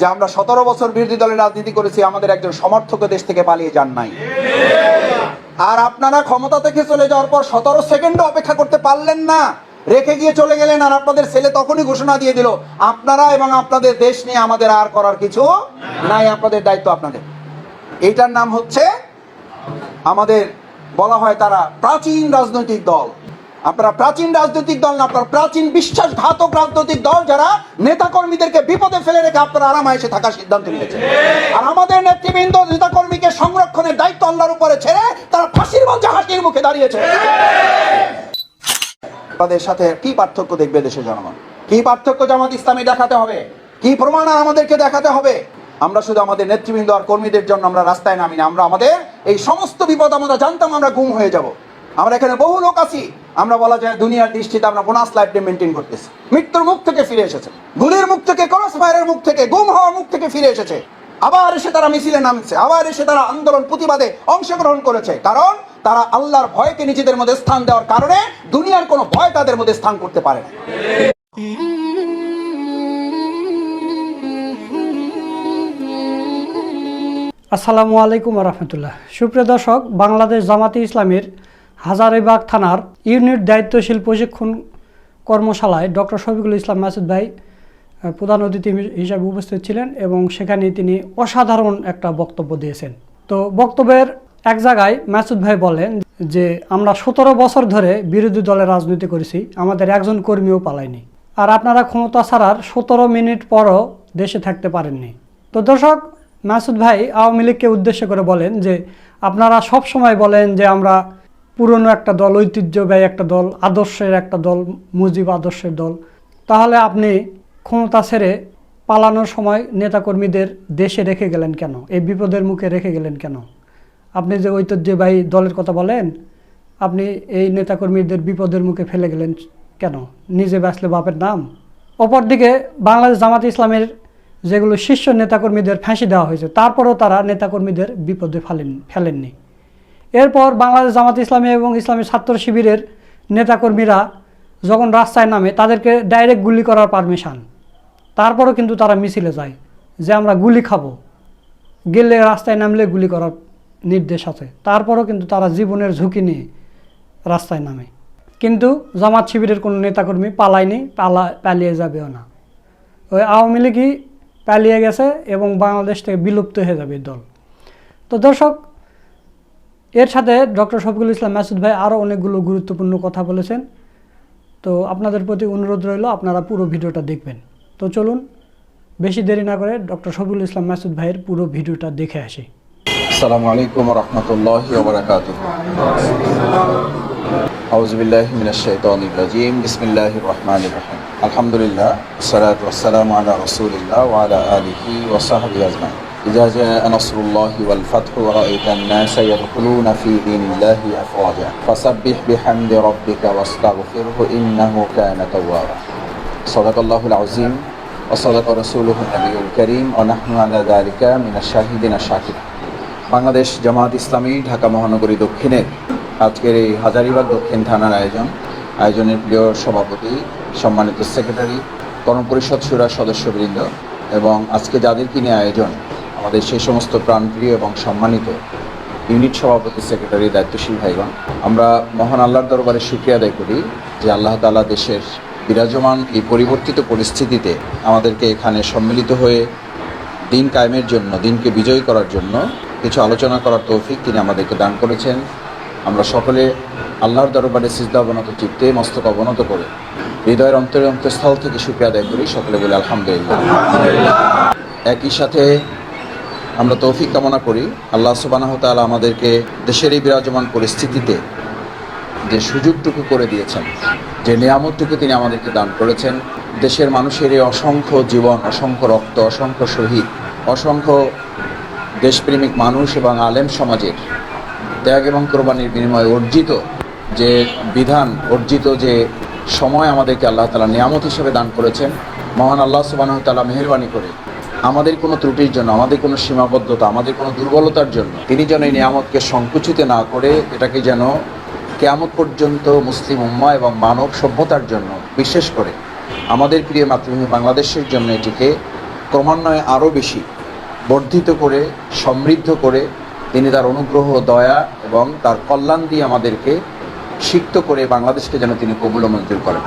যে আমরা সতেরো বছর বিরোধী দলের রাজনীতি করেছি, আমাদের একজন সমর্থক দেশ থেকে পালিয়ে যান নাই। আর আপনারা ক্ষমতা থেকে চলে যাওয়ার পর সতেরো সেকেন্ডও অপেক্ষা করতে পারলেন না। রেখে গিয়ে চলে গেলেন আর আপনাদের ছেলে তখনই ঘোষণা দিয়ে দিল, আপনারা এবং আপনাদের দেশ নিয়ে আমাদের আর করার কিছু নাই, আপনাদের দায়িত্ব আপনাদের। এইটার নাম হচ্ছে, আমাদের বলা হয় তারা প্রাচীন রাজনৈতিক দল। আপনারা প্রাচীন রাজনৈতিক দল না, আপনারা প্রাচীন বিশ্বাসঘাতক রাজনৈতিক দল যারা নেতাকর্মীদেরকে বিপদে ফেলে রেখে আপনারা আরামায়েসে থাকার সিদ্ধান্ত নিয়েছে আর আমাদের নেতৃবৃন্দ নেতাকর্মীকে সংরক্ষণের দায়িত্ব আল্লাহর উপরে ছেড়ে তারা ফাঁসির মঞ্চে হাসির মুখে দাঁড়িয়েছে। তাদের সাথে কি পার্থক্য দেখবে দেশের জনগণ? কি পার্থক্য জামাত ইসলামী দেখাতে হবে? কি প্রমাণ আমাদেরকে দেখাতে হবে? আমরা শুধু আমাদের নেতৃবৃন্দ আর কর্মীদের জন্য আমরা রাস্তায় নামি না, আমরা আমাদের এই সমস্ত বিপদ আমরা জানতাম, আমরা গুম হয়ে যাব। আমরা এখানে বহু লোক আছি। আমরা বলা যায় দুনিয়ার দৃষ্টিতে আমরা বোনাস লাইফ মেনটেন করতেছি। মৃত্যুর মুখ থেকে ফিরে এসেছে। গুলির মুখ থেকে ক্রস ফায়ারের মুখ থেকে, গুম হওয়ার মুখ থেকে ফিরে এসেছে। আবার এসে তারা মিছিলে নামছে। আবার এসে তারা আন্দোলন প্রতিবাদে অংশগ্রহণ করেছে। কারণ তারা আল্লাহর ভয়কে নিজেদের মধ্যে স্থান দেওয়ার কারণে দুনিয়ার কোনো ভয় তাদের মধ্যে স্থান করতে পারে না। আসসালামু আলাইকুম রহমতুল্লাহ। সুপ্রিয় দর্শক, বাংলাদেশ জামাতি ইসলামের হাজারিবাগ থানার ইউনিট দায়িত্বশীল প্রশিক্ষণ কর্মশালায় ডক্টর শফিকুল ইসলাম মাসুদ ভাই প্রধান অতিথি হিসাবে উপস্থিত ছিলেন এবং সেখানে তিনি অসাধারণ একটা বক্তব্য দিয়েছেন। তো বক্তব্যের এক জায়গায় মাসুদ ভাই বলেন যে, আমরা সতেরো বছর ধরে বিরোধী দলের রাজনীতি করেছি, আমাদের একজন কর্মীও পালায়নি। আর আপনারা ক্ষমতা ছাড়ার সতেরো মিনিট পরও দেশে থাকতে পারেননি। তো দর্শক, মাসুদ ভাই আওয়ামী লীগকে উদ্দেশ্য করে বলেন যে, আপনারা সব সময় বলেন যে, আমরা পুরনো একটা দল, ঐতিহ্যবাহী একটা দল, আদর্শের একটা দল, মুজিব আদর্শের দল। তাহলে আপনি ক্ষমতা ছেড়ে পালানোর সময় নেতাকর্মীদের দেশে রেখে গেলেন কেন? এই বিপদের মুখে রেখে গেলেন কেন? আপনি যে ঐতিহ্যবাহী দলের কথা বলেন, আপনি এই নেতাকর্মীদের বিপদের মুখে ফেলে গেলেন কেন? নিজে বাঁচলে বাপের নাম? অপরদিকে বাংলাদেশ জামাত ইসলামের যেগুলো শীর্ষ নেতাকর্মীদের ফাঁসি দেওয়া হয়েছে, তারপরও তারা নেতাকর্মীদের বিপদে ফেলেন ফেলেননি। এরপর বাংলাদেশ জামাত ইসলামী এবং ইসলামী ছাত্র শিবিরের নেতাকর্মীরা যখন রাস্তায় নামে, তাদেরকে ডাইরেক্ট গুলি করার পারমিশন তারপরও কিন্তু তারা মিছিলে যায়, যে আমরা গুলি খাব। গেলে রাস্তায় নামলে গুলি করার নির্দেশ আছে। তারপরও কিন্তু তারা জীবনের ঝুঁকি নিয়ে রাস্তায় নামে। কিন্তু জামাত শিবিরের কোনো নেতাকর্মী পালায়নি, পালা, পালিয়ে যাবেও না। ওই আওয়ামী লীগই পালিয়ে গেছে এবং বাংলাদেশ থেকে বিলুপ্ত হয়ে যাবে দল। তো দর্শক এর সাথে ডক্টর শফিকুল ইসলাম মাসুদ ভাই আরও অনেকগুলো গুরুত্বপূর্ণ কথা বলেছেন। তো আপনাদের প্রতি অনুরোধ রইল, আপনারা পুরো ভিডিওটা দেখবেন। তো চলুন, বেশি দেরি না করে ডক্টর শফিকুল ইসলাম মাসুদ ভাইয়ের পুরো ভিডিওটা দেখে আসি। আসসালামু আলাইকুম রহমতুল্লাহ ওবরাকাত আউজবিল্লাহ মিনাশাইতানির রাজিম। বিসমিল্লাহির রহমানির রহিম। আলহামদুলিল্লাহ সালাতু ওয়াসসালামু আলা রাসূলিল্লাহ ওয়া আলা আলিহি ওয়া সাহবিহি আজমাইন। إذا جاء نصر الله والفتح ورأيت الناس يدخلون في دين الله أفواجا فسبح بحمد ربك واستغفره إنه كان توابا صدق الله العظيم وصدق رسوله النبي الكريم ونحن على ذلك من الشاهدين الشاكرين বাংলাদেশ জামাত ইসলামী ঢাকা মহানগরী দক্ষিণের আজকের এই হাজারিবাগ দক্ষিণ থানার আয়োজন আয়োজনের প্রিয় সভাপতি সম্মানিত সেক্রেটারি গণপরিষদ সুরার সদস্যবৃন্দ এবং আজকে যাদেরকে নিয়ে আয়োজন আমাদের সেই সমস্ত প্রাণপ্রিয় এবং সম্মানিত ইউনিট সভাপতি সেক্রেটারি দায়িত্বশীল ভাইগণ, আমরা মহান আল্লাহর দরবারে শুক্রিয়া আদায় করি যে আল্লাহ তালা দেশের বিরাজমান এই পরিবর্তিত পরিস্থিতিতে আমাদেরকে এখানে সম্মিলিত হয়ে দিন কায়েমের জন্য, দিনকে বিজয়ী করার জন্য কিছু আলোচনা করার তৌফিক তিনি আমাদেরকে দান করেছেন। আমরা সকলে আল্লাহর দরবারে সিজদা অবনত চিত্তে মস্তক অবনত করে হৃদয়ের অন্তরে অন্তঃস্থল থেকে শুক্রিয়া আদায় করি। সকলে বলে আলহামদুলিল্লাহ। একই সাথে আমরা তৌফিক কামনা করি। আল্লাহ সুবানাহ তাআলা আমাদেরকে দেশের এই বিরাজমান পরিস্থিতিতে যে সুযোগটুকু করে দিয়েছেন, যে নিয়ামতটুকু তিনি আমাদেরকে দান করেছেন, দেশের মানুষের এই অসংখ্য জীবন, অসংখ্য রক্ত, অসংখ্য শহীদ, অসংখ্য দেশপ্রেমিক মানুষ এবং আলেম সমাজের ত্যাগ এবং কোরবানির বিনিময়ে অর্জিত যে বিধান, অর্জিত যে সময় আমাদেরকে আল্লাহ তালা নিয়ামত হিসেবে দান করেছেন। মহান আল্লাহ সুবাহ তালা মেহরবানি করে আমাদের কোনো ত্রুটির জন্য, আমাদের কোনো সীমাবদ্ধতা, আমাদের কোনো দুর্বলতার জন্য তিনি যেন এই নিয়ামতকে সংকুচিত না করে এটাকে যেন কেয়ামত পর্যন্ত মুসলিম উম্মা এবং মানব সভ্যতার জন্য, বিশেষ করে আমাদের প্রিয় মাতৃভূমি বাংলাদেশের জন্য এটিকে ক্রমান্বয়ে আরও বেশি বর্ধিত করে, সমৃদ্ধ করে তিনি তার অনুগ্রহ, দয়া এবং তার কল্যাণ দিয়ে আমাদেরকে সিক্ত করে বাংলাদেশকে যেন তিনি কবুল মঞ্জুর করেন।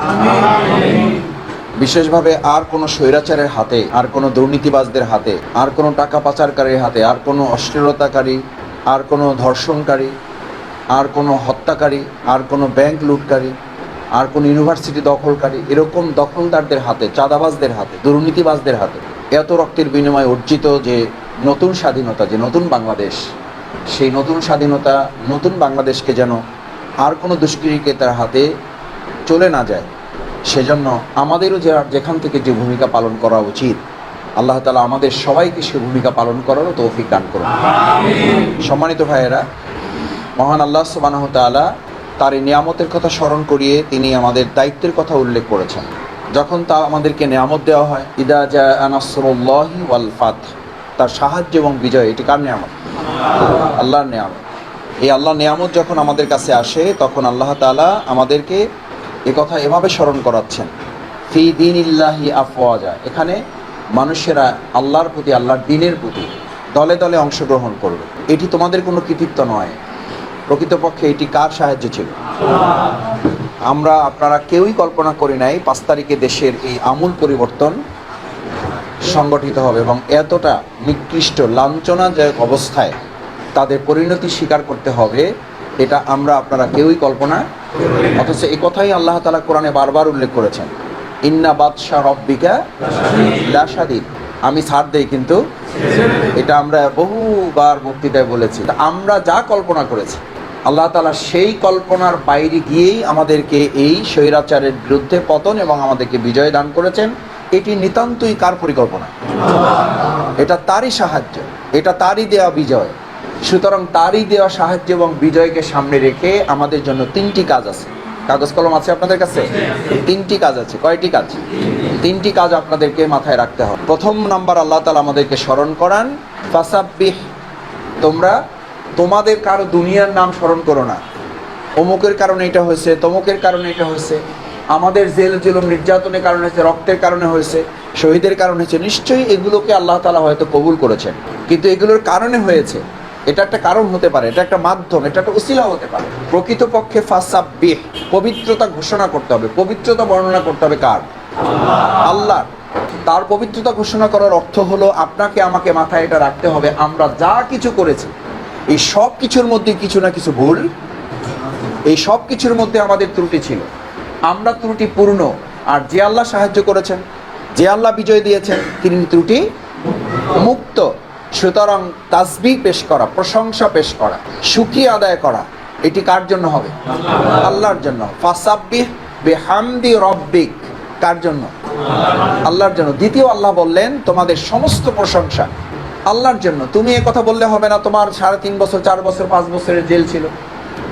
বিশেষভাবে আর কোনো স্বৈরাচারের হাতে, আর কোনো দুর্নীতিবাজদের হাতে, আর কোনো টাকা পাচারকারীর হাতে, আর কোনো অশ্লীলতাকারী, আর কোনো ধর্ষণকারী, আর কোনো হত্যাকারী, আর কোনো ব্যাংক লুটকারী, আর কোনো ইউনিভার্সিটি দখলকারী, এরকম দখলদারদের হাতে, চাঁদাবাজদের হাতে, দুর্নীতিবাজদের হাতে, এত রক্তের বিনিময়ে অর্জিত যে নতুন স্বাধীনতা, যে নতুন বাংলাদেশ, সেই নতুন স্বাধীনতা, নতুন বাংলাদেশকে যেন আর কোনো দুষ্কৃতিকে তার হাতে চলে না যায়। সেজন্য আমাদেরও যে যেখান থেকে যে ভূমিকা পালন করা উচিত আল্লাহ তালা আমাদের সবাইকে সে ভূমিকা পালন করারও তৌফিক দান করুন। সম্মানিত ভাইয়েরা মহান আল্লাহ সুবানাহ তালা তার এই নিয়ামতের কথা স্মরণ করিয়ে তিনি আমাদের দায়িত্বের কথা উল্লেখ করেছেন। যখন তা আমাদেরকে নিয়ামত দেওয়া হয় ইদা জা আনাসরুল্লাহি ওয়াল ফাত তার সাহায্য এবং বিজয় এটি কার নিয়ামত? আল্লাহর নিয়ামত। এই আল্লাহ নিয়ামত যখন আমাদের কাছে আসে তখন আল্লাহ তালা আমাদেরকে এ কথা এভাবে স্মরণ করাচ্ছেন। ফি দিন ইল্লাহি আফওয়াজা। এখানে মানুষেরা আল্লাহর প্রতি, আল্লাহর দিনের প্রতি দলে দলে অংশগ্রহণ করবে। এটি তোমাদের কোনো কৃতিত্ব নয়। প্রকৃতপক্ষে এটি কার সাহায্য ছিল? আমরা, আপনারা কেউই কল্পনা করি নাই পাঁচ তারিখে দেশের এই আমূল পরিবর্তন সংগঠিত হবে এবং এতটা নিকৃষ্ট, লাঞ্ছনাদায়ক অবস্থায় তাদের পরিণতি স্বীকার করতে হবে, এটা আমরা, আপনারা কেউই কল্পনা অথচ এই কথাই আল্লাহ তালা কোরআনে বারবার উল্লেখ করেছেন। ইন্না বাদশাহ রব্বিকা লাসাদিদ আমি ছাড় দেই কিন্তু এটা আমরা বহুবার বক্তৃতায় বলেছি। আমরা যা কল্পনা করেছি, আল্লাহ তালা সেই কল্পনার বাইরে গিয়েই আমাদেরকে এই স্বৈরাচারের বিরুদ্ধে পতন এবং আমাদেরকে বিজয় দান করেছেন। এটি নিতান্তই কার পরিকল্পনা? এটা তারই সাহায্য, এটা তারই দেয়া বিজয়। সুতরাং তারই দেওয়া সাহায্য এবং বিজয়কে সামনে রেখে আমাদের জন্য তিনটি কাজ আছে। কাগজ কলম আছে আপনাদের কাছে? তিনটি কাজ আছে। কয়টি কাজ? তিনটি কাজ আপনাদেরকে মাথায় রাখতে হবে। প্রথম নাম্বার আল্লাহ তালা আমাদেরকে স্মরণ করান, ফাসাব্বিহ, তোমরা তোমাদের কারও দুনিয়ার নাম স্মরণ করো না। অমুকের কারণে এটা হয়েছে, তমুকের কারণে এটা হয়েছে, আমাদের জেল, জুলুম, নির্যাতনের কারণে হয়েছে, রক্তের কারণে হয়েছে, শহীদের কারণে হয়েছে, নিশ্চয়ই এগুলোকে আল্লাহ তালা হয়তো কবুল করেছেন। কিন্তু এগুলোর কারণে হয়েছে এটা একটা কারণ হতে পারে, এটা একটা মাধ্যম, এটা একটা উসিলা হতে পারে। প্রকৃতপক্ষে ফাসাব্বিহ, পবিত্রতা ঘোষণা করতে হবে। পবিত্রতা বর্ণনা করতে হবে কার? আল্লাহ তার পবিত্রতা ঘোষণা করার অর্থ হলো আপনাকে আমাকে মাথায় এটা রাখতে হবে, আমরা যা কিছু করেছি, এই সব কিছুর মধ্যে কিছু না কিছু ভুল, এই সব কিছুর মধ্যে আমাদের ত্রুটি ছিল। আমরা ত্রুটি পূর্ণ, আর যে আল্লাহ সাহায্য করেছেন, যে আল্লাহ বিজয় দিয়েছেন, তিনি ত্রুটি মুক্ত। সুতরাং তাসবি পেশ করা, প্রশংসা পেশ করা, সুখী আদায় করা, এটি কার জন্য হবে? আল্লাহর জন্য। বেহামদি রব্বিক। কার জন্য? আল্লাহর জন্য। দ্বিতীয় আল্লাহ বললেন, তোমাদের সমস্ত প্রশংসা আল্লাহর জন্য। তুমি এ কথা বললে হবে না, তোমার সাড়ে তিন বছর, চার বছর, পাঁচ বছরের জেল ছিল।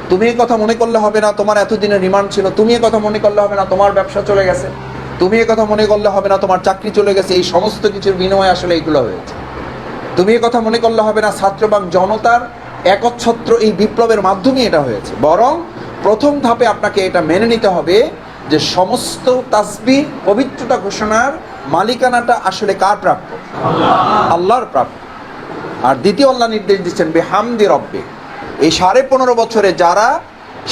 তুমি এ কথা মনে করলে হবে না, তোমার এতদিনের রিমান্ড ছিল। তুমি এ কথা মনে করলে হবে না, তোমার ব্যবসা চলে গেছে। তুমি এ কথা মনে করলে হবে না, তোমার চাকরি চলে গেছে। এই সমস্ত কিছুর বিনিময়ে আসলে এইগুলো হয়েছে। তুমি এ কথা মনে করলে হবে না, ছাত্র এবং জনতার একচ্ছত্র এই বিপ্লবের মাধ্যমে এটা হয়েছে। বরং প্রথম ধাপে আপনাকে এটা মেনে নিতে হবে যে সমস্ত তাসবি, পবিত্রতা ঘোষণার মালিকানাটা আসলে কার প্রাপ্য? আল্লাহর প্রাপ্য। আর দ্বিতীয় আল্লাহ নির্দেশ দিচ্ছেন, বেহামদি রব্বে। এই সাড়ে পনেরো বছরে যারা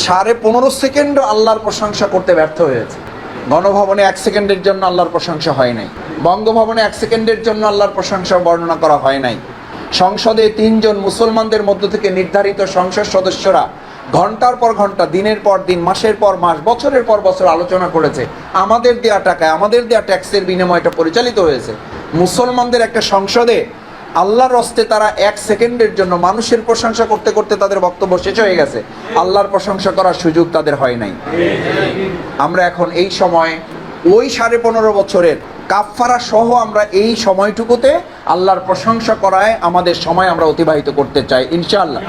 সাড়ে পনেরো সেকেন্ড আল্লাহর প্রশংসা করতে ব্যর্থ হয়েছে গণভবনে এক সেকেন্ডের জন্য আল্লাহর প্রশংসা হয় নাই। বঙ্গভবনে এক সেকেন্ডের জন্য আল্লাহর প্রশংসা বর্ণনা করা হয় নাই। সংসদে তিনজন মুসলমানদের মধ্য থেকে নির্ধারিত সংসদ সদস্যরা ঘণ্টার পর ঘণ্টা, দিনের পর দিন, মাসের পর মাস, বছরের পর বছর আলোচনা করেছে। আমাদের দেয়া টাকায়, আমাদের দেয়া ট্যাক্সের বিনিময়টা পরিচালিত হয়েছে। মুসলমানদের একটা সংসদে আল্লাহর রস্তে তারা এক সেকেন্ডের জন্য মানুষের প্রশংসা করতে করতে তাদের বক্তব্য শেষ হয়ে গেছে। আল্লাহর প্রশংসা করার সুযোগ তাদের হয় নাই। আমরা এখন এই সময়, ওই সাড়ে পনেরো বছরের কাফফারা সহ আমরা এই সময়টুকুতে আল্লাহর প্রশংসা করায় আমাদের সময় আমরা অতিবাহিত করতে চাই। ইনশাআল্লাহ।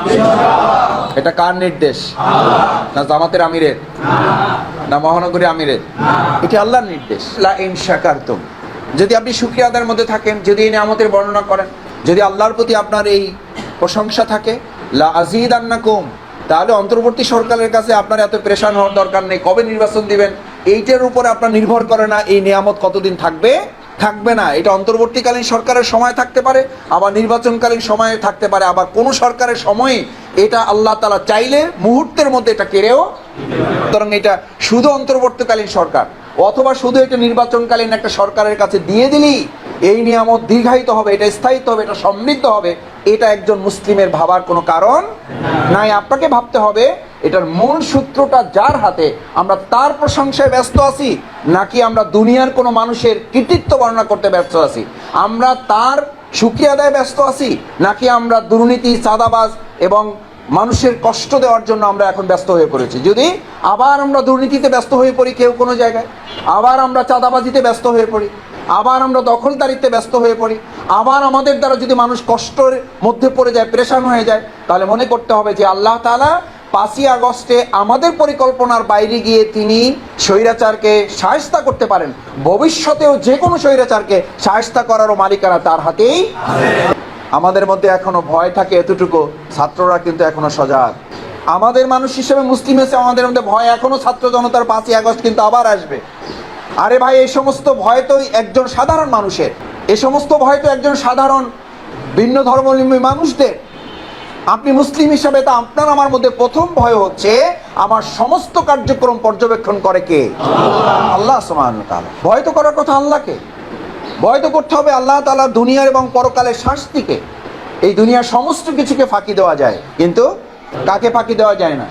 এটা কার নির্দেশ? না জামাতের আমিরের? না মহানগরী আমিরের? এটি আল্লাহর নির্দেশ। লা ইন যদি আপনি আদায়ের মধ্যে থাকেন, যদি এই নিয়ামতের বর্ণনা করেন। যদি আল্লাহর প্রতি আপনার এই প্রশংসা থাকে, লা আজিদ আন্নাকুম তাহলে অন্তর্বর্তী সরকারের কাছে আপনার এত প্রেশান হওয়ার দরকার নেই। কবে নির্বাচন দিবেন? এইটার উপরে আপনার নির্ভর করে না, এই নিয়ামত কতদিন থাকবে? থাকবে না। এটা অন্তর্বর্তীকালীন সরকারের সময় থাকতে পারে, আবার নির্বাচনকালীন সময়ে থাকতে পারে। আবার কোন সরকারের সময়ে এটা আল্লাহ তালা চাইলে মুহূর্তের মধ্যে এটা কেড়েও সুতরাং এটা শুধু অন্তর্বর্তীকালীন সরকার। অথবা শুধু এটা নির্বাচনকালীন একটা সরকারের কাছে দিয়ে দিলি এই নিয়ামত দীর্ঘায়িত হবে, এটা স্থায়িত্ব হবে, এটা সমৃদ্ধ হবে, এটা একজন মুসলিমের ভাবার কোনো কারণ নাই। আপনাকে ভাবতে হবে, এটার মূল সূত্রটা যার হাতে, আমরা তার প্রশংসায় ব্যস্ত আছি, নাকি আমরা দুনিয়ার কোনো মানুষের কৃতিত্ব বর্ণনা করতে ব্যস্ত আছি? আমরা তার সুক্রিয়া আদায় ব্যস্ত আছি, নাকি আমরা দুর্নীতি, চাঁদাবাজ এবং মানুষের কষ্ট দেওয়ার জন্য আমরা এখন ব্যস্ত হয়ে পড়েছি? যদি আবার আমরা দুর্নীতিতে ব্যস্ত হয়ে পড়ি কেউ কোনো জায়গায়, আবার আমরা চাঁদাবাজিতে ব্যস্ত হয়ে পড়ি আবার আমরা দখলদারিতে ব্যস্ত হয়ে পড়ি। আবার আমাদের দ্বারা যদি মানুষ কষ্টের মধ্যে পড়ে যায়, প্রেশান হয়ে যায়, তাহলে মনে করতে হবে যে আল্লাহ তালা পাঁচই আগস্টে আমাদের পরিকল্পনার বাইরে গিয়ে তিনি স্বৈরাচারকে সায়স্তা করতে পারেন। ভবিষ্যতেও যে কোনো স্বৈরাচারকে সায়স্তা করারও মালিকানা তার হাতেই আমাদের মধ্যে এখনও ভয় থাকে এতটুকু, ছাত্ররা কিন্তু এখনও সজাগ। আমাদের মানুষ হিসেবে মুসলিম এসে আমাদের মধ্যে ভয়, এখনও ছাত্র জনতার পাঁচই আগস্ট কিন্তু আবার আসবে। আরে ভাই, এই সমস্ত ভয় তো একজন সাধারণ মানুষের। এ সমস্ত ভয় তো একজন সাধারণ ভিন্ন ধর্মলিম্বী মানুষদের। আপনি মুসলিম হিসাবে তা আপনার আমার মধ্যে প্রথম ভয় হচ্ছে, আমার সমস্ত কার্যক্রম পর্যবেক্ষণ করে কে? আল্লাহ ওয়া ভয় তো করার কথা আল্লাহকে। ভয় তো করতে হবে আল্লাহ তাআলা দুনিয়ার এবং পরকালের শাস্তিকে। এই দুনিয়ার সমস্ত কিছুকে ফাঁকি দেওয়া যায়। কিন্তু কাকে ফাঁকি দেওয়া যায় না?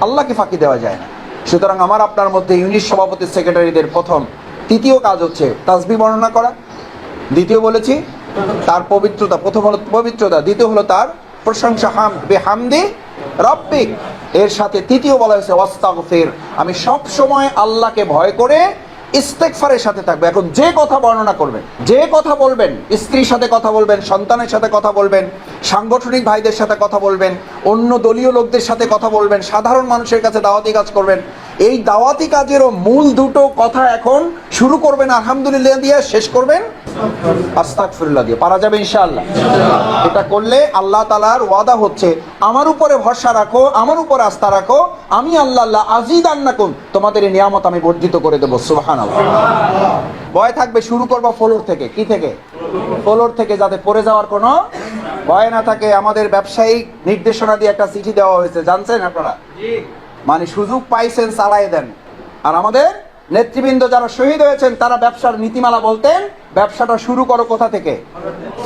আল্লাহকে ফাঁকি দেওয়া যায় না। সুতরাং আমার আপনার মধ্যে ইউনিট সভাপতি সেক্রেটারিদের প্রথম, তৃতীয় কাজ হচ্ছে তাসবি বর্ণনা করা। দ্বিতীয় বলেছি, তার পবিত্রতা, প্রথম হলো পবিত্রতা, দ্বিতীয় হলো তার প্রশংসা হাম বে হামদি রব্বিক এর সাথে তৃতীয় বলা হয়েছে, ওয়াস্তাগফির। আমি সব সময় আল্লাহকে ভয় করে ইস্তেকফারের সাথে থাকবে। এখন যে কথা বর্ণনা করবেন যে কথা বলবেন, স্ত্রীর সাথে কথা বলবেন, সন্তানের সাথে কথা বলবেন, সাংগঠনিক ভাইদের সাথে কথা বলবেন, অন্য দলীয় লোকদের সাথে কথা বলবেন, সাধারণ মানুষের কাছে দাওয়াতি কাজ করবেন এই দাওয়াতি কাজেরও মূল দুটো কথা এখন শুরু করবেন, আলহামদুলিল্লাহ দিয়ে শেষ করবেন। আস্তাগফিরুল্লাহ দিয়ে, পারা যাবে ইনশাআল্লাহ। এটা করলে আল্লাহ তালার ওয়াদা হচ্ছে, আমার উপরে ভরসা রাখো, আমার উপরে আস্থা রাখো, আমি আল্লাহ আল্লাহ আজিদ আন্নাকুম তোমাদের এই নিয়ামত আমি বর্ধিত করে দেবো সুবাহান ভয় থাকবে, শুরু করব ফলোর থেকে, কি থেকে? ফলোর থেকে যাতে পড়ে যাওয়ার কোনো ভয় না থাকে। আমাদের ব্যবসায়িক নির্দেশনা দিয়ে একটা চিঠি দেওয়া হয়েছে, জানছেন আপনারা? মানে সুযোগ পাইছেন, চালাই দেন। আর আমাদের নেতৃবৃন্দ যারা শহীদ হয়েছেন, তারা ব্যবসার নীতিমালা বলতেন, ব্যবসাটা শুরু করো কোথা থেকে?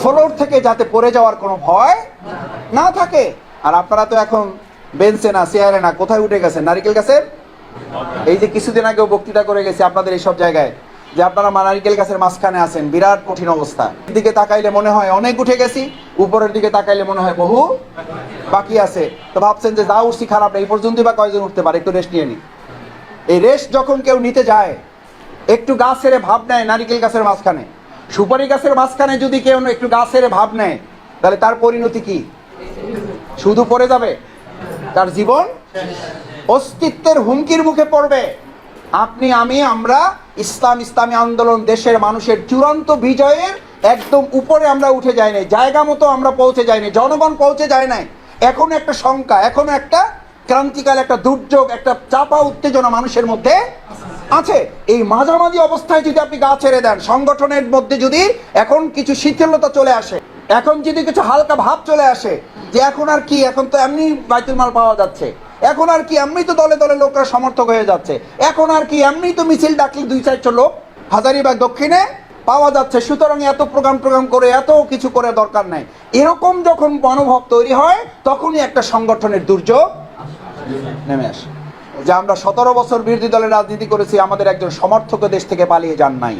ফ্লোর থেকে যাতে পড়ে যাওয়ার কোনো ভয় না থাকে। আর আপনারা তো এখন বেঞ্চে না, চেয়ারে না, কোথায় উঠে গেছেন? নারিকেল গাছের? এই যে কিছুদিন আগেও বক্তৃতা করে গেছে আপনাদের এইসব জায়গায়। যে আপনারা নারিকেল গাছের মাঝখানে আছেন, বিরাট কঠিন অবস্থা। দিকে তাকাইলে মনে হয় অনেক উঠে গেছি, উপরের দিকে তাকাইলে মনে হয় বহু বাকি আছে। তো ভাবছেন যে যা উঠছি খারাপ এই পর্যন্তই বা কয়জন উঠতে পারে? একটু রেস্ট নিয়ে নি এই রেস্ট যখন কেউ নিতে যায়, একটু গাছ ছেড়ে ভাব নেয় নারিকেল গাছের মাঝখানে। সুপারি গাছের মাঝখানে যদি কেউ একটু গাছ ছেড়ে ভাব নেয়, তাহলে তার পরিণতি কি? শুধু পড়ে যাবে? তার জীবন অস্তিত্বের হুমকির মুখে পড়বে। আপনি, আমি, আমরা ইসলাম, ইসলামী আন্দোলন দেশের মানুষের চূড়ান্ত বিজয়ের একদম উপরে আমরা উঠে যাই নাই। জায়গা মতো আমরা পৌঁছে যাইনি জনগণ পৌঁছে যায় নাই। এখনও একটা শঙ্কা, এখনও একটা ক্রান্তিকাল, একটা দুর্যোগ, একটা চাপা, উত্তেজনা মানুষের মধ্যে আছে। এই মাঝামাঝি অবস্থায় যদি আপনি গা ছেড়ে দেন, সংগঠনের মধ্যে যদি এখন কিছু শিথিলতা চলে আসে, এখন যদি কিছু হালকা ভাব চলে আসে যে এখন আর কি, এখন তো এমনি বাইতুল মাল পাওয়া যাচ্ছে। এখন আর কি, এমনি তো দলে দলে লোকরা সমর্থক হয়ে যাচ্ছে। এখন আর কি, এমনি তো মিছিল ডাকলি দুই চারশো লোক হাজারিবাগ দক্ষিণে পাওয়া যাচ্ছে। সুতরাং এত প্রোগ্রাম প্রোগ্রাম করে, এত কিছু করে দরকার নাই। এরকম যখন মনোভাব তৈরি হয়, তখনই একটা সংগঠনের দুর্যোগ নেমে আসে। যে আমরা সতেরো বছর বিরোধী দলের রাজনীতি করেছি, আমাদের একজন সমর্থক দেশ থেকে পালিয়ে যান নাই।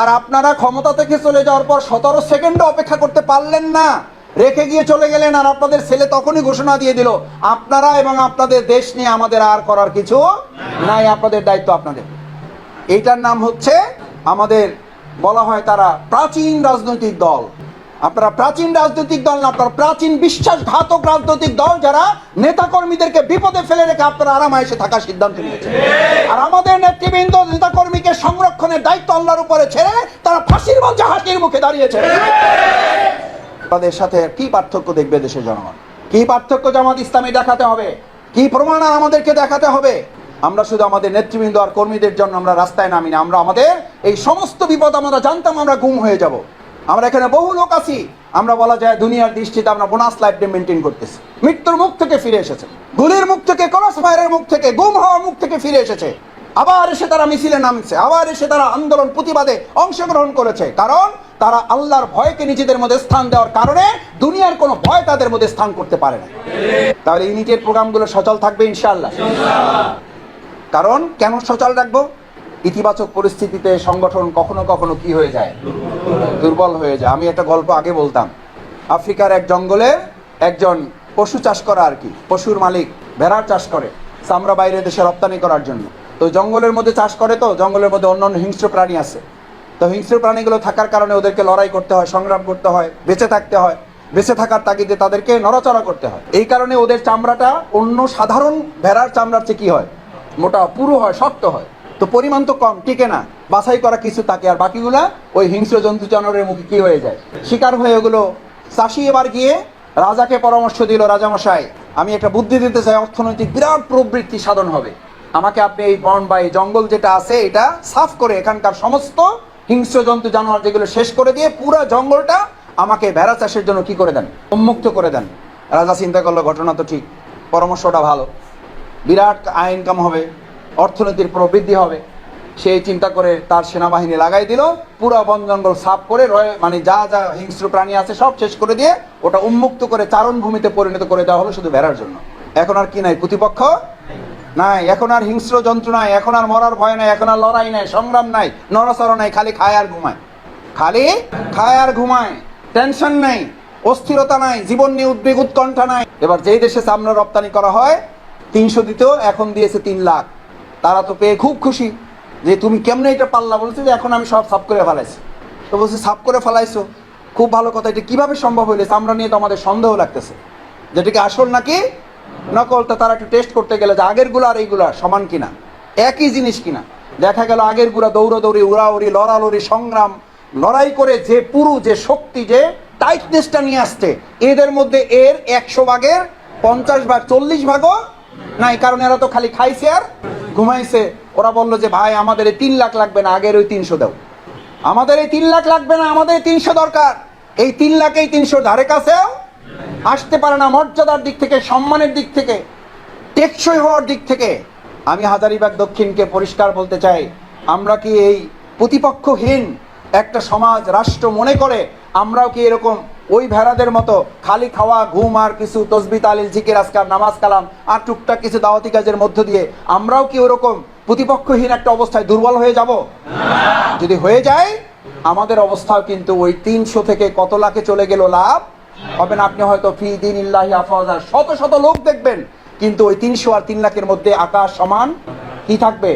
আর আপনারা ক্ষমতা থেকে চলে যাওয়ার পর সতেরো সেকেন্ড অপেক্ষা করতে পারলেন না। রেখে গিয়ে চলে গেলেন আর আপনাদের ছেলে তখনই ঘোষণা দিয়ে দিল, আপনারা এবং আপনাদের দেশ নিয়ে আমাদের আর করার কিছু নাই, আপনাদের দায়িত্ব আপনাদের। এইটার নাম হচ্ছে আমাদের, বলা হয় তারা প্রাচীন রাজনৈতিক দল। আপনারা প্রাচীন রাজনৈতিক দল না, আপনারা প্রাচীন বিশ্বাসঘাতক রাজনৈতিক দল যারা নেতাকর্মীদেরকে বিপদে ফেলে রেখে আপনারা আরামায়েসে থাকার সিদ্ধান্ত নিয়েছে আর আমাদের নেতৃবৃন্দ নেতাকর্মীকে সংরক্ষণের দায়িত্ব আল্লাহর উপরে ছেড়ে তারা ফাঁসির মঞ্চে হাতির মুখে দাঁড়িয়েছে তাদের সাথে কি পার্থক্য দেখবে দেশের জনগণ? কি পার্থক্য জামাত ইসলামী দেখাতে হবে? কি প্রমাণ আমাদেরকে দেখাতে হবে? আমরা শুধু আমাদের নেতৃবৃন্দ আর কর্মীদের জন্য আমরা রাস্তায় নামি না, আমরা আমাদের এই সমস্ত বিপদ আমরা জানতাম, আমরা গুম হয়ে যাব। আমরা এখানে বহু লোক আছি, আমরা বলা যায় দুনিয়ার দৃষ্টিতে আমরা বোনাস লাইফ মেনটেন করতেছি। মৃত্যুর মুখ থেকে ফিরে এসেছে। গুলির মুখ থেকে, ক্রস ফায়ারের মুখ থেকে, গুম হওয়ার মুখ থেকে ফিরে এসেছে। আবার এসে তারা মিছিলে নামছে, আবার এসে তারা আন্দোলন প্রতিবাদে অংশগ্রহণ করেছে। কারণ তারা আল্লাহর ভয়কে নিজেদের মধ্যে স্থান দেওয়ার কারণে দুনিয়ার কোনো ভয় তাদের মধ্যে স্থান করতে পারে না। তাহলে ইউনিটের প্রোগ্রামগুলো সচল থাকবে ইনশাআল্লাহ। কারণ কেন সচল রাখব? ইতিবাচক পরিস্থিতিতে সংগঠন কখনো কখনো কি হয়ে যায়? দুর্বল হয়ে যায়। আমি একটা গল্প আগে বলতাম। আফ্রিকার এক জঙ্গলে একজন পশু চাষ করা আর কি, পশুর মালিক, ভেড়ার চাষ করে, চামড়া বাইরে দেশে রপ্তানি করার জন্য। তো জঙ্গলের মধ্যে চাষ করে তো, জঙ্গলের মধ্যে অন্য হিংস্র প্রাণী আছে। তো হিংস্র প্রাণীগুলো থাকার কারণে ওদেরকে লড়াই করতে হয়, সংগ্রাম করতে হয়, বেঁচে থাকতে হয়। বেঁচে থাকার তাগিদে তাদেরকে নড়াচড়া করতে হয়। এই কারণে ওদের চামড়াটা অন্য সাধারণ ভেড়ার চামড়ার চেয়ে কি হয়? মোটা, পুরো হয়, শক্ত হয়। তো পরিমাণ তো কম, টিকে না। বাছাই করা কিছু থাকে আর বাকিগুলা ওই হিংস্র জন্তু জানোয়ারের মুখে কি হয়ে যায়? শিকার হয়ে ওগুলো চাষি এবার গিয়ে রাজাকে পরামর্শ দিল, রাজামশাই, আমি একটা বুদ্ধি দিতে চাই, অর্থনৈতিক বিরাট প্রবৃত্তি সাধন হবে। আমাকে আপনি এই বন বা এই জঙ্গল যেটা আছে, এটা সাফ করে এখানকার সমস্ত হিংস্র জন্তু জানোয়ার যেগুলো শেষ করে দিয়ে পুরো জঙ্গলটা আমাকে ভেড়া চাষের জন্য কি করে দেন? উন্মুক্ত করে দেন। রাজা চিন্তা করল, ঘটনা তো ঠিক। পরামর্শটা ভালো। বিরাট আয় ইনকাম হবে। অর্থনীতির প্রবৃদ্ধি হবে। সেই চিন্তা করে তার সেনাবাহিনী লাগাই দিল। পুরো বন জঙ্গল সাফ করে মানে যা যা হিংস্র প্রাণী আছে সব শেষ করে দিয়ে ওটা উন্মুক্ত করে চারণ ভূমিতে পরিণত করে দেওয়া হলো শুধু বেড়ার জন্য। এখন আর কি নাই, প্রতিপক্ষ? নাই, এখন আর হিংস্র যন্ত্র নাই, এখন আর মরার ভয় নাই, এখন আর লড়াই নাই, সংগ্রাম নাই নরসর নাই, খালি খায় আর ঘুমায়। খালি খায় আর ঘুমায় টেনশন নাই, অস্থিরতা নাই, জীবন নিয়ে উদ্বেগ, উৎকণ্ঠা নাই। এবার যেই দেশে চামড়া রপ্তানি করা হয়, তিনশো দিতেও এখন দিয়েছে তিন লাখ। তারা তো পেয়ে খুব খুশি যে তুমি কেমনে এটা পাল্লা বলছে যে এখন আমি সব সাফ করে ফেলাইছি। তো বলছি, সাফ করে ফেলাইছো? খুব ভালো কথা, এটা কীভাবে সম্ভব হইলে? চামড়া নিয়ে তো আমাদের সন্দেহ লাগতেছে। যেটাকে আসল নাকি নকল তো তারা একটু টেস্ট করতে গেলে যে আগেরগুলো আর এইগুলো সমান কিনা, একই জিনিস কিনা। দেখা গেল আগেরগুলা দৌড়াদৌড়ি উড়াউড়ি, লড়ালড়ি, সংগ্রাম, লড়াই করে যে পুরু, যে শক্তি, যে টাইটনেসটা নিয়ে আসছে, এদের মধ্যে এর একশো ভাগের পঞ্চাশ ভাগ চল্লিশ ভাগও নাই, কারণ এরা তো খালি খাইছে আর ঘুমাইছে। ওরা বলল যে, ভাই, আমাদের এই তিন লাখ লাগবে না, আগের ওই তিনশো দাও। আমাদের এই তিন লাখ লাগবে না, আমাদের তিনশো দরকার। এই তিন লাখ এই তিনশো ধারে কাছেও আসতে পারে না মর্যাদার দিক থেকে, সম্মানের দিক থেকে, টেকসই হওয়ার দিক থেকে। আমি হাজারিবাগ দক্ষিণকে পরিষ্কার বলতে চাই, আমরা কি এই প্রতিপক্ষহীন একটা সমাজ, রাষ্ট্র মনে করে আমরাও কি এরকম ওই ভেড়াদের মতো খালি খাওয়া, ঘুম আর কিছু তসবি তালিল জিকির আজকার নামাজ কালাম আর টুকটাক কিছু দাওয়াতি কাজের মধ্য দিয়ে আমরাও কি ওরকম প্রতিপক্ষহীন একটা অবস্থায় দুর্বল হয়ে যাব? যদি হয়ে যায়, আমাদের অবস্থাও কিন্তু ওই তিনশো থেকে কত লাখে চলে গেল লাভ? হবে না আপনি হয়তো ফি দিন ইল্লাহি আফাজার শত শত লোক দেখবেন, কিন্তু ওই তিনশো আর তিন লাখের মধ্যে আকাশ সমান কি থাকবে?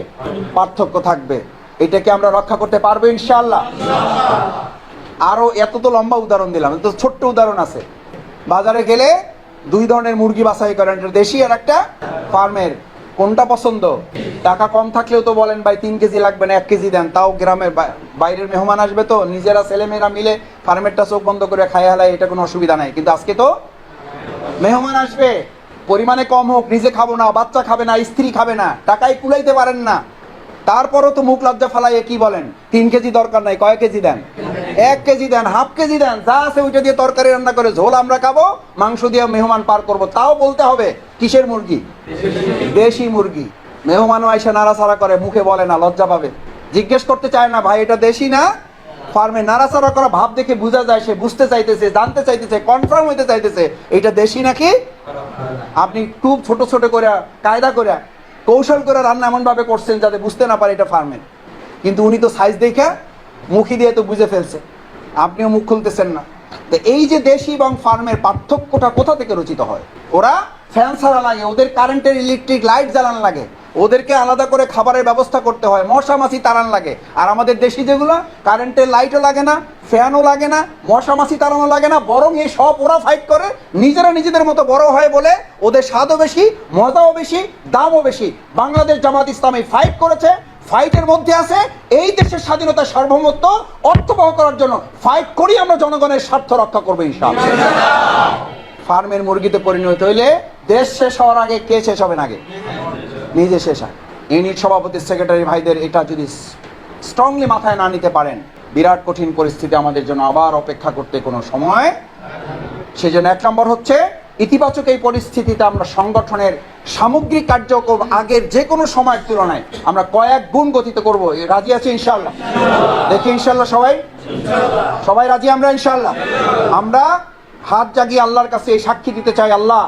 পার্থক্য থাকবে। এটাকে আমরা রক্ষা করতে পারব ইনশাআল্লাহ। আরও এত তো লম্বা উদাহরণ দিলাম তো ছোট্ট উদাহরণ আছে। বাজারে গেলে দুই ধরনের মুরগি বাছাই করেন দেশি আর একটা ফার্মের। কোনটা পছন্দ? টাকা কম থাকলেও তো বলেন, ভাই, তিন কেজি লাগবে না, এক কেজি দেন। তাও গ্রামের বাইরের মেহমান আসবে তো, নিজেরা ছেলেমেয়েরা মিলে ফার্মেরটা চোখ বন্ধ করে খাই হালাই এটা কোনো অসুবিধা নাই। কিন্তু আজকে তো মেহমান আসবে, পরিমাণে কম হোক, নিজে খাব না, বাচ্চা খাবে না, স্ত্রী খাবে না টাকায় কুলাইতে পারেন না। তারপরও তো মুখ লজ্জা ফালাইয়ে কি বলেন? তিন কেজি দরকার নাই, কয় কেজি দেন? এক কেজি দেন, হাফ কেজি দেন, যা আছে ওইটা দিয়ে তরকারি রান্না করে ঝোল আমরা খাব, মাংস দিয়ে মেহমান পার করব। তাও বলতে হবে, কিসের মুরগি? দেশি মুরগি। মেহমানও আইসা নাড়াচাড়া করে, মুখে বলে না, লজ্জা পাবে। জিজ্ঞেস করতে চায় না, ভাই, এটা দেশি না? ফার্মে নাড়াচাড়া করা ভাব দেখে বোঝা যায়, সে বুঝতে চাইতেছে, জানতে চাইতেছে কনফার্ম হইতে চাইতেছে, এটা দেশি নাকি? আপনি খুব ছোট ছোট করে কায়দা করে কৌশল করে রান্না এমনভাবে করছেন যাতে বুঝতে না পারে এটা ফার্মের কিন্তু উনি তো সাইজ দেখে মুখি দিয়ে তো বুঝে ফেলছে। আপনিও মুখ খুলতেছেন না। তো এই যে দেশি এবং ফার্মের পার্থক্যটা কোথা থেকে রচিত হয়? ওরা ফ্যান সারা লাগে, ওদের কারেন্টের ইলেকট্রিক লাইট জ্বালানো লাগে। ওদেরকে আলাদা করে খাবারের ব্যবস্থা করতে হয়। মশা মাছি তাড়ান লাগে। আর আমাদের দেশি যেগুলো, কারেন্টের লাইটও লাগে না, ফ্যানও লাগে না, মশা মাছি তাড়ানো লাগে না, বরং এই সব ওরা ফাইট করে, নিজেরা নিজেদের মতো বড় হয় বলে ওদের স্বাদও বেশি, মজাও বেশি, দামও বেশি। বাংলাদেশ জামাত ইসলামী ফাইট করেছে ফাইটের মধ্যে আছে, এই দেশের স্বাধীনতা সার্বভৌমত্ব অর্থবহ করার জন্য ফাইট করি আমরা জনগণের স্বার্থ রক্ষা করব ইনশাআল্লাহ। ফার্মের মুরগিতে পরিণত হইলে দেশ শেষ হওয়ার আগে কে শেষ হবেন আগে? নিজে শেষ হয়। ইউনিট সভাপতি সেক্রেটারি ভাইদের এটা যদি স্ট্রংলি মাথায় না নিতে পারেন, বিরাট কঠিন পরিস্থিতি আমাদের জন্য আবার অপেক্ষা করতে কোনো সময় সেজন্য এক নম্বর হচ্ছে, ইতিবাচক এই পরিস্থিতিতে আমরা সংগঠনের সামগ্রিক কার্যক্রম আগের যে কোনো সময়ের তুলনায় আমরা কয়েক গুণ গতিতে করব। রাজি আছে ইনশাল্লাহ দেখি ইনশাল্লাহ সবাই? সবাই রাজি আমরা ইনশাল্লাহ আমরা হাত জাগিয়ে আল্লাহর কাছে এই সাক্ষী দিতে চাই আল্লাহ।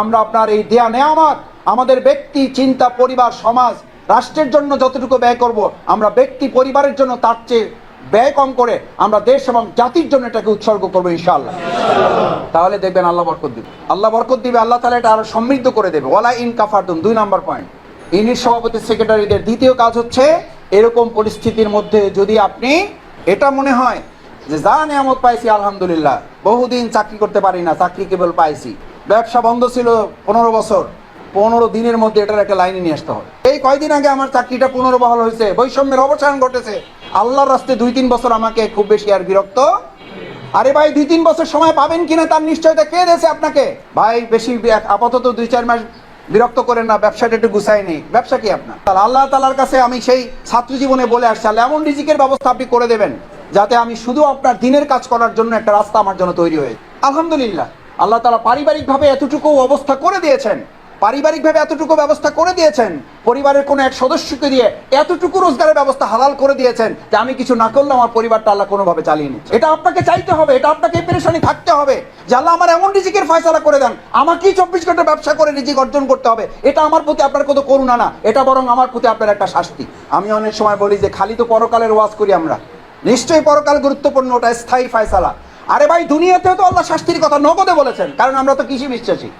আমরা আপনার এই দেয়া নেয়ামত আমাদের ব্যক্তি, চিন্তা, পরিবার, সমাজ, রাষ্ট্রের জন্য যতটুকু ব্যয় করব, আমরা ব্যক্তি, পরিবারের জন্য তার চেয়ে ব্যয় কম করে আমরা দেশ এবং জাতির জন্য এটাকে উৎসর্গ করব ইনশাআল্লাহ। তাহলে দেখবেন আল্লাহ বরকত দিবে। আল্লাহ বরকত দিবে, আল্লাহ তাহলে এটা আরও সমৃদ্ধ করে দেবে। ওয়ালা ইন কাফারতুন দুই নম্বর পয়েন্ট। ইউনিট সভাপতি, সেক্রেটারিদের দ্বিতীয় কাজ হচ্ছে এরকম পরিস্থিতির মধ্যে যদি আপনি, এটা মনে হয় যে যা নিয়ামত পাইছি, আলহামদুলিল্লাহ, বহুদিন চাকরি করতে পারি না, চাকরি কেবল পাইছি। ব্যবসা বন্ধ ছিল পনেরো বছর। পনেরো দিনের মধ্যে এটার একটা লাইনে নিয়ে আসতে হবে। এই কয়দিন আগে আমার চাকরিটা পুনর্বহাল হয়েছে, বৈষম্যের অবসান ঘটেছে। আল্লাহর রাস্তে দুই তিন বছর আমাকে খুব বেশি আর বিরক্ত। আরে ভাই, দুই তিন বছর সময় পাবেন কিনা তার নিশ্চয়তা কে দিয়েছে আপনাকে? ভাই, বেশি আপাতত দুই চার মাস বিরক্ত করেন না, ব্যবসাটা একটু গুছাই নেই। ব্যবসা কি আপনার? তাহলে আল্লাহ তালার কাছে আমি সেই ছাত্র জীবনে বলে আসছি আল্লাহ এমন রিজিকের ব্যবস্থা আপনি করে দেবেন, যাতে আমি শুধু আপনার দিনের কাজ করার জন্য একটা রাস্তা আমার জন্য তৈরি হয়ে আলহামদুলিল্লাহ, আল্লাহ তালা পারিবারিকভাবে এতটুকু অবস্থা করে দিয়েছেন। পারিবারিকভাবে এতটুকু ব্যবস্থা করে দিয়েছেন, পরিবারের কোনো এক সদস্যকে দিয়ে এতটুকু রোজগারের ব্যবস্থা হালাল করে দিয়েছেন যে আমি কিছু না করলে আমার পরিবারটা আল্লাহ কোনোভাবে চালিয়ে নিচ্ছে। এটা আপনাকে চাইতে হবে, এটা আপনাকে পেরেশানি থাকতে হবে যে আল্লাহ আমার এমন রিজিকের ফয়সালা করে দেন, আমাকেই চব্বিশ ঘণ্টা ব্যবসা করে রিজিক অর্জন করতে হবে। এটা আমার প্রতি আপনার কত করুণা না, এটা বরং আমার প্রতি আপনার একটা শাস্তি। আমি অনেক সময় বলি যে খালি তো পরকালের ওয়াজ করি আমরা। নিশ্চয়ই পরকাল গুরুত্বপূর্ণ, ওটা স্থায়ী ফয়সালা। আরে ভাই, দুনিয়াতেও তো আল্লাহ শাস্তির কথা নগদে বলেছেন, কারণ আমরা তো কৃষি বিশ্বাসী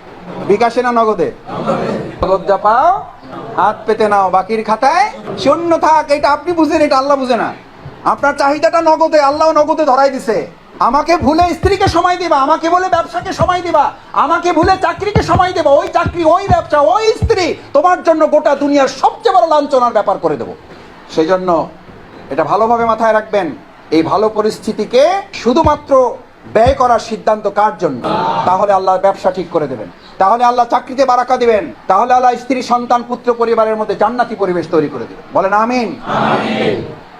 বিকাশে না নগদে? নগদ যা পাও, হাত পেতে নাও, বাকির খাতায় শূন্য থাক, এটা আপনি বুঝেন, এটা আল্লাহ বুঝে না। আপনার চাহিদাটা নগদে, আল্লাহ নগদে ধরাই দিছে। আমাকে ভুলে স্ত্রীকে সময় দিবা, আমাকে বলে ব্যবসাকে সময় দিবা, আমাকে ভুলে চাকরিকে সময় দেবা, ওই চাকরি, ওই ব্যবসা, ওই স্ত্রী, তোমার জন্য গোটা দুনিয়ার সবচেয়ে বড় লাঞ্ছনার ব্যাপার করে দেবো। সেই জন্য এটা ভালোভাবে মাথায় রাখবেন, এই ভালো পরিস্থিতিকে শুধুমাত্র ব্যয় করার সিদ্ধান্ত কার জন্য? তাহলে আল্লাহ ব্যবসা ঠিক করে দেবেন। তাহলে আল্লাহ চাকরিতে বারাকা দিবেন। তাহলে আল্লাহ স্ত্রী সন্তান পুত্র পরিবারের মধ্যে জান্নাতি পরিবেশ তৈরি করে দেবেন। বলেন আমিন।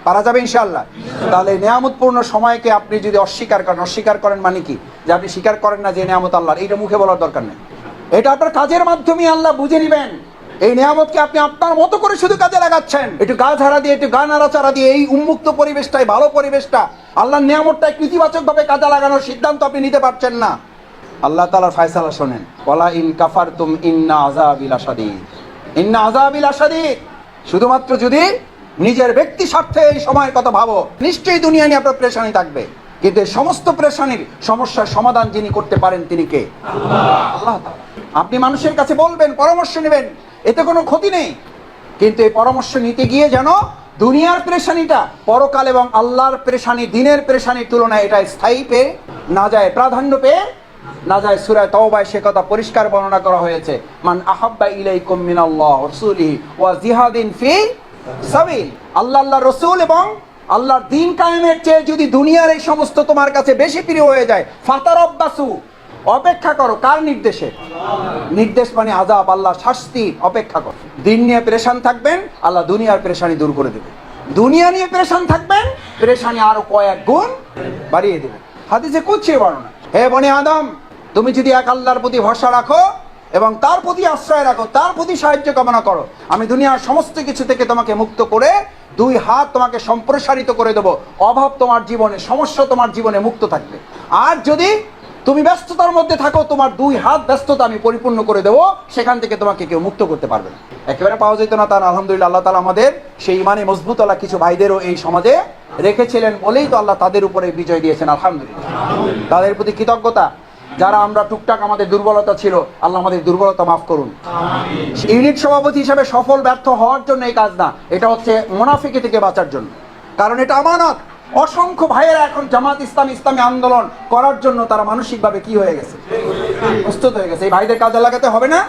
পারা যাবে ইনশাল্লাহ তাহলে নেয়ামতপূর্ণ সময়কে আপনি যদি অস্বীকার করেন অস্বীকার করেন মানে কি? যে আপনি স্বীকার করেন না যে নেয়ামত আল্লাহর। এইটা মুখে বলার দরকার নেই। এটা আপনার কাজের মাধ্যমে আল্লাহ বুঝে নেবেন। এই নিয়ামতকে আপনি আপনার মতো করে শুধু কাজে লাগাচ্ছেন। একটু গা ঝাড়া দিয়ে একটু গা নাড়াচাড়া দিয়ে এই উন্মুক্ত পরিবেশটাই ভালো পরিবেশটা আল্লাহর নিয়ামতটা ইতিবাচক ভাবে কাজে লাগানোর সিদ্ধান্ত আপনি নিতে পারছেন না। আল্লাহ তালার ফায়সালা শোনেন, ওয়ালা ইন কাফার তুম ইন্না আজাবিল আসাদিদ ইন্না আজাবিল আসাদিদ শুধুমাত্র যদি নিজের ব্যক্তি স্বার্থে এই সময়ের কথা ভাবো, নিশ্চয়ই দুনিয়া নিয়ে আপনার প্রেশানি থাকবে। কিন্তু সমস্ত প্রেশানির সমস্যার সমাধান যিনি করতে পারেন, তিনি কে? আল্লাহ আপনি মানুষের কাছে বলবেন, পরামর্শ নেবেন, এতে কোনো ক্ষতি নেই। কিন্তু এই পরামর্শ নিতে গিয়ে যেন দুনিয়ার প্রেশানিটা, পরকাল এবং আল্লাহর প্রেশানি, দিনের প্রেশানির তুলনায় এটা স্থায়ী পেয়ে না যায়, প্রাধান্য পেয়ে না সুরায় তওবায় সে কথা পরিষ্কার বর্ণনা করা হয়েছে, মান আহাব্বা ইলাইকুম মিনাল্লাহ ওয়া জিহাদিন ফি সাবিল। আল্লাহ আল্লাহ রসুল এবং আল্লাহর দিন কায়েমের চেয়ে যদি দুনিয়ার এই সমস্ত তোমার কাছে বেশি প্রিয় হয়ে যায় ফাতার অপেক্ষা করো, কার নির্দেশে? নির্দেশ মানে আজাব আল্লাহ শাস্তি, অপেক্ষা করো। দিন নিয়ে প্রেশান থাকবেন, আল্লাহ দুনিয়ার প্রেশানি দূর করে দেবে। দুনিয়া নিয়ে প্রেশান থাকবেন, প্রেশানি আরও কয়েক গুণ বাড়িয়ে দেবে। হাদিসে কুচ্ছে বর্ণনা। হে বনে আদম, তুমি যদি এক আল্লাহর প্রতি ভরসা রাখো এবং তার প্রতি আশ্রয় রাখো, তার প্রতি সাহায্য কামনা করো, আমি দুনিয়ার সমস্ত কিছু থেকে তোমাকে মুক্ত করে দুই হাত তোমাকে সম্প্রসারিত করে দেবো। অভাব তোমার জীবনে, সমস্যা তোমার জীবনে মুক্ত থাকবে। আর যদি তুমি ব্যস্ততার মধ্যে থাকো, তোমার দুই হাত ব্যস্ততা আমি পরিপূর্ণ করে দেবো, সেখান থেকে তোমাকে কেউ মুক্ত করতে পারবে না। একেবারে পাওয়া যেত না তার আলহামদুলিল্লাহ, আল্লাহ তালা আমাদের সেই ইমানে মজবুত আল্লাহ, কিছু ভাইদেরও এই সমাজে রেখেছিলেন বলেই তো আল্লাহ তাদের উপরে বিজয় দিয়েছেন, আলহামদুলিল্লাহ। তাদের প্রতি কৃতজ্ঞতা। যারা আমরা টুকটাক আমাদের দুর্বলতা ছিল, আল্লাহ আমাদের দুর্বলতা মাফ করুন। ইউনিট সভাপতি হিসাবে সফল ব্যর্থ হওয়ার জন্য এই কাজ না, এটা হচ্ছে মোনাফিকি থেকে বাঁচার জন্য। কারণ এটা আমানত। অসংখ্য ভাইয়েরা এখন জামাত ইসলাম, ইসলামী আন্দোলন করার জন্য তারা মানসিকভাবে কি হয়ে গেছে? প্রস্তুত হয়ে গেছে। এই ভাইদের কাজে লাগাতে হবে না?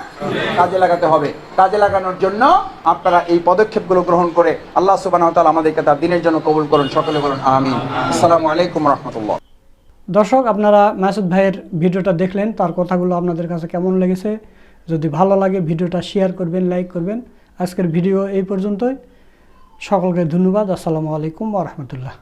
কাজে লাগাতে হবে। কাজে লাগানোর জন্য আপনারা এই পদক্ষেপগুলো গ্রহণ করে আল্লাহ সুবাহ আমাদেরকে তার দিনের জন্য কবুল করুন। সকলে বলুন, আমিন। আসসালামু আলাইকুম রহমতুল্লাহ। দর্শক, আপনারা মাসুদ ভাইয়ের ভিডিওটা দেখলেন, তার কথাগুলো আপনাদের কাছে কেমন লেগেছে? যদি ভালো লাগে ভিডিওটা শেয়ার করবেন, লাইক করবেন। আজকের ভিডিও এই পর্যন্তই। সকলকে ধন্যবাদ। আসসালামু আলাইকুম রহমতুল্লাহ।